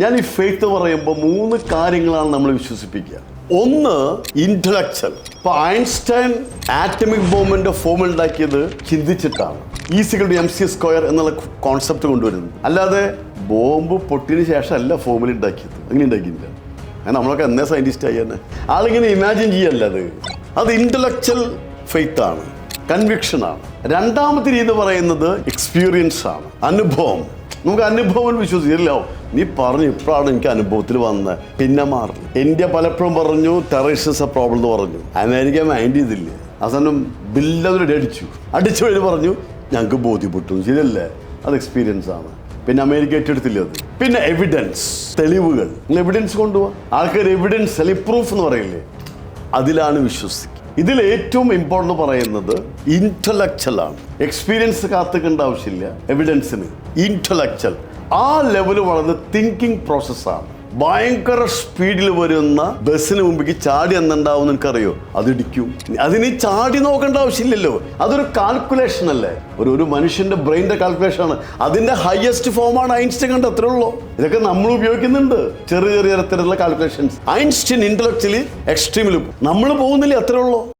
ഞാൻ ഈ ഫെയ്ത്ത് പറയുമ്പോൾ മൂന്ന് കാര്യങ്ങളാണ് നമ്മൾ വിശ്വസിപ്പിക്കുക. ഒന്ന് ഇന്റലക്ച്വൽ ഇപ്പൊ ഐൻസ്റ്റൈൻ ആറ്റമിക് ബോംബിന്റെ ഫോം ഉണ്ടാക്കിയത് ചിന്തിച്ചിട്ടാണ്. ഈസികൾ എം സി സ്ക്വയർ എന്നുള്ള കോൺസെപ്റ്റ് കൊണ്ടുവരുന്നത്. അല്ലാതെ ബോംബ് പൊട്ടിന് ശേഷം അല്ല ഫോമിൽ ഉണ്ടാക്കിയത്. അങ്ങനെ ഉണ്ടാക്കിയില്ല നമ്മളൊക്കെ എന്നേ സയന്റിസ്റ്റ് ആയി തന്നെ. ആളിങ്ങനെ ഇമാജിൻ ചെയ്യല്ല അത്. അത് ഇന്റലക്ച്വൽ ഫെയ്ത്ത് ആണ്. കൺവിക്ഷൻ ആണ്. രണ്ടാമത്തെ രീതി പറയുന്നത് എക്സ്പീരിയൻസ് ആണ്. അനുഭവം. നമുക്ക് അനുഭവം വിശ്വസിക്കില്ലോ. നീ പറഞ്ഞു ഇപ്പോഴാണ് എനിക്ക് അനുഭവത്തിൽ വന്നത് പിന്നെ മാറി. ഇന്ത്യ പലപ്പോഴും പറഞ്ഞു ടെററിസ്റ്റ് എ പ്രോബ്ലം എന്ന് പറഞ്ഞു. അമേരിക്ക മൈൻഡ് ചെയ്തില്ല? അവസാനം ബില്ലതിലൂടെ അടിച്ചു. അടിച്ചു വഴി പറഞ്ഞു ഞങ്ങൾക്ക് ബോധ്യപ്പെട്ടു. ശരിയല്ലേ? അത് എക്സ്പീരിയൻസ് ആണ്. പിന്നെ അമേരിക്ക ഏറ്റെടുത്തില്ല അത്? പിന്നെ എവിഡൻസ് തെളിവുകൾ. നിങ്ങൾ എവിഡൻസ് കൊണ്ടുപോവാ. ആൾക്കാർ എവിഡൻസ് അല്ലെങ്കിൽ പ്രൂഫ് എന്ന് പറയില്ലേ? അതിലാണ് വിശ്വസിക്കുക. ഇതിൽ ഏറ്റവും ഇമ്പോർട്ടന്റ് പറയുന്നത് ഇന്റലക്ച്വൽ ആണ്. എക്സ്പീരിയൻസ് കാത്തുക്കേണ്ട ആവശ്യമില്ല. എവിഡൻസിന് ഇന്റലക്ച്വൽ ആ ലെവൽ വളർന്ന് തിങ്കിങ് പ്രോസസ്സാണ് ഭയങ്കര സ്പീഡിൽ വരുന്ന ബസ്സിന് മുമ്പിക്ക് ചാടി എന്നുണ്ടാവും നിനക്കറിയോ അത് ഇടിക്കും. അതിന് ചാടി നോക്കേണ്ട ആവശ്യമില്ലല്ലോ. അതൊരു കാൽക്കുലേഷൻ അല്ലേ? ഒരു ഒരു മനുഷ്യന്റെ ബ്രെയിന്റെ കാൽക്കുലേഷൻ ആണ്. അതിന്റെ ഹയസ്റ്റ് ഫോമാണ് ഐൻസ്റ്റൈൻ കണ്ട? അത്രേ ഉള്ളൂ. ഇതൊക്കെ നമ്മൾ ഉപയോഗിക്കുന്നുണ്ട്. ചെറിയ ചെറിയ തരത്തിലുള്ള കാൽക്കുലേഷൻസ് ഐൻസ്റ്റൈൻ ഇന്റലക്ച്വലി എക്സ്ട്രീമിലും നമ്മൾ പോകുന്നില്ല? അത്രേ ഉള്ളൂ.